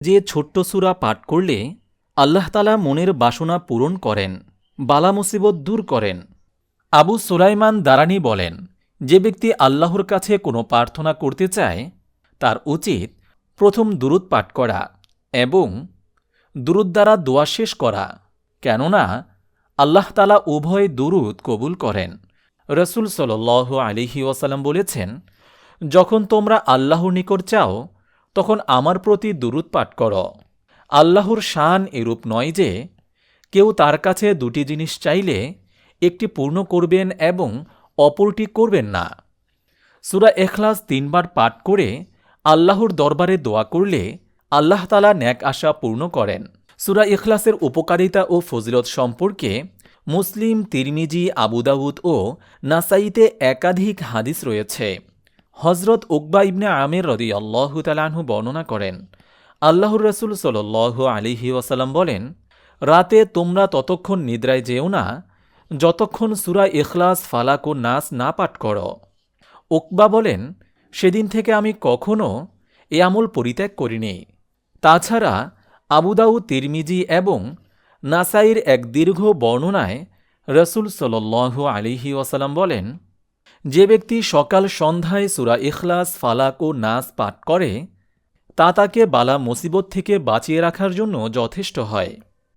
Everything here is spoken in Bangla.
যে ছোট্ট সূরা পাঠ করলে আল্লাহ তালা মনের বাসনা পূরণ করেন, বালা মুসিবত দূর করেন। আবু সুলাইমান দারানি বলেন, যে ব্যক্তি আল্লাহর কাছে কোনো প্রার্থনা করতে চায়, তার উচিত প্রথম দুরুদ পাঠ করা এবং দুরুদ দ্বারা দোয়া শেষ করা, কেননা আল্লাহ তালা উভয় দুরুদ কবুল করেন। রসুল সাল আলিহি ওয়াসাল্লাম বলেছেন, যখন তোমরা আল্লাহর নিকট চাও তখন আমার প্রতি দুরুদ পাঠ কর। আল্লাহর শান এরূপ নয় যে, কেউ তার কাছে দুটি জিনিস চাইলে একটি পূর্ণ করবেন এবং অপরটি করবেন না। সুরা এখলাস তিনবার পাঠ করে আল্লাহর দরবারে দোয়া করলে আল্লাহ তালা ন্যাক আশা পূর্ণ করেন। সুরা ইখলাসের উপকারিতা ও ফজিলত সম্পর্কে মুসলিম, তিরমিজি আবুদাউদ ও নাসাইতে একাধিক হাদিস রয়েছে। হজরত উকবা ইবনে আমের রদি আল্লাহ তালাহু বর্ণনা করেন, আল্লাহর রসুল সাল আলিহি ওয়াসাল্লাম বলেন, রাতে তোমরা ততক্ষণ নিদ্রায় যেও না, যতক্ষণ সুরা ইখলাস, ফালাক ও নাস না পাঠ করো। উকবা বলেন, সেদিন থেকে আমি কখনও এ আমল পরিত্যাগ করিনি। তাছাড়া আবুদাউ তিরমিজি এবং নাসাইর এক দীর্ঘ বর্ণনায় রসুল সাল আলিহি ওয়াসাল্লাম বলেন যে ব্যক্তি সকাল সন্ধ্যায় সুরা ইখলাস, ফালাক ও নাস পাঠ করে, তা তাকে বালা মুসিবত থেকে বাঁচিয়ে রাখার জন্য যথেষ্ট হয়।